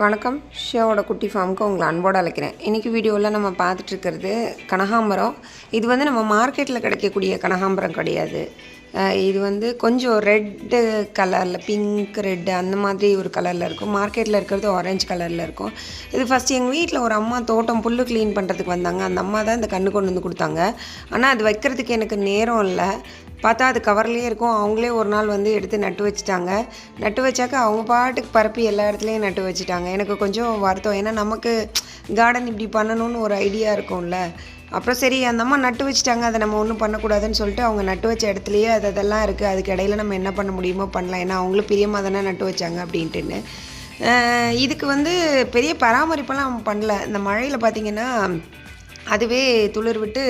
வணக்கம். ஷியாவோட குட்டி ஃபார்முக்கு உங்களை அன்போடு அழைக்கிறேன். இன்றைக்கி வீடியோவில் நம்ம பார்த்துட்ருக்கிறது கனகாம்பரம். இது வந்து நம்ம மார்க்கெட்டில் கிடைக்கக்கூடிய கனகாம்பரம் கிடையாது. இது வந்து கொஞ்சம் ரெட்டு கலரில் பிங்க் ரெட்டு அந்த மாதிரி ஒரு கலரில் இருக்கும். மார்க்கெட்டில் இருக்கிறது ஆரஞ்சு கலரில் இருக்கும். இது ஃபஸ்ட்டு எங்கள் வீட்டில் ஒரு அம்மா தோட்டம் புல் க்ளீன் பண்ணுறதுக்கு வந்தாங்க. அந்த அம்மா தான் இந்த கன்று கொண்டு வந்து கொடுத்தாங்க. ஆனால் அது வைக்கிறதுக்கு எனக்கு நேரம் இல்லை. பார்த்தா அது கவர்லேயே இருக்கும். அவங்களே ஒரு நாள் வந்து எடுத்து நட்டு வச்சுட்டாங்க. நட்டு வச்சாக்க அவங்க பாட்டுக்கு பரப்பி எல்லா இடத்துலையும் நட்டு வச்சுட்டாங்க. எனக்கு கொஞ்சம் வருத்தம். ஏன்னா நமக்கு கார்டன் இப்படி பண்ணணும்னு ஒரு ஐடியா இருக்கும்ல. அப்புறம் சரி அந்த அம்மா நட்டு வச்சுட்டாங்க. அதை நம்ம ஒன்றும் பண்ணக்கூடாதுன்னு சொல்லிட்டு அவங்க நட்டு வச்ச இடத்துலையே அது அதெல்லாம் இருக்குது அதுக்கு இடையில நம்ம என்ன பண்ண முடியுமோ பண்ணலாம். ஏன்னா அவங்களும் பிரியமாக தானே நட்டு வச்சாங்க அப்படின்ட்டுன்னு. இதுக்கு வந்து பெரிய பராமரிப்பெல்லாம் பண்ணல. இந்த மழையில் பார்த்தீங்கன்னா அதுவே துளிர் விட்டு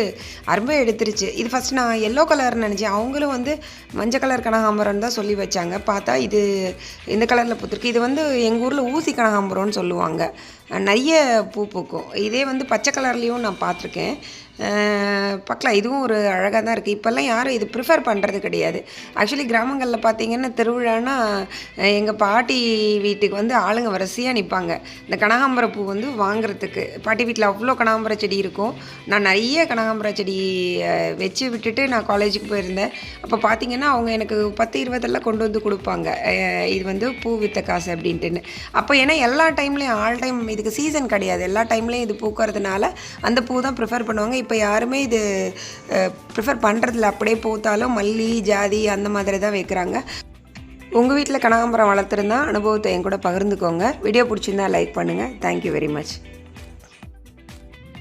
அரும்பே எடுத்துருச்சு. இது ஃபஸ்ட் நான் எல்லோ கலர்னு நினச்சேன். அவங்களும் வந்து மஞ்சள் கலர் கனகாம்பரம் தான் சொல்லி வச்சாங்க. பார்த்தா இது இந்த கலரில் பூத்துருக்கு. இது வந்து எங்கள் ஊரில் ஊசி கனகாம்பரம்னு சொல்லுவாங்க. நிறைய பூ பூக்கும். இதே வந்து பச்சை கலர்லேயும் நான் பார்த்துருக்கேன். பார்க்கலாம். இதுவும் ஒரு அழகாக தான் இருக்குது இப்போல்லாம் யாரும் இது ப்ரிஃபர் பண்ணுறது கிடையாது. ஆக்சுவலி கிராமங்களில் பார்த்தீங்கன்னா திருவிழானா எங்கள் பாட்டி வீட்டுக்கு வந்து ஆளுங்க வரிசையாக நிற்பாங்க இந்த கனகாம்பர பூ வந்து வாங்குறதுக்கு. பாட்டி வீட்டில் அவ்வளோ கனகாம்பர செடி இருக்கும். நான் நிறைய கனகாம்பர செடி வச்சு விட்டுட்டு நான் காலேஜுக்கு போயிருந்தேன். அப்போ பார்த்தீங்கன்னா அவங்க எனக்கு பத்து இருபதெல்லாம் கொண்டு வந்து கொடுப்பாங்க. இது வந்து பூ வித்த காசு அப்படின்ட்டுன்னு. அப்போ ஏன்னா எல்லா டைம்லேயும் ஆல் டைம் இதுக்கு சீசன் கிடையாது. எல்லா டைம்லேயும் இது பூக்கறதுனால அந்த பூ தான் ப்ரிஃபர் பண்ணுவாங்க. இப்போ யாருமே இது ப்ரிஃபர் பண்ணுறதில்ல அப்படியே பூத்தாலும் மல்லி ஜாதி அந்த மாதிரி தான் வைக்கிறாங்க. உங்கள் வீட்டில் கனகாம்பரம் வளர்த்துருந்தா அனுபவத்தை என் கூட பகிர்ந்துக்கோங்க. வீடியோ பிடிச்சிருந்தா லைக் பண்ணுங்கள் தேங்க்யூ வெரி மச்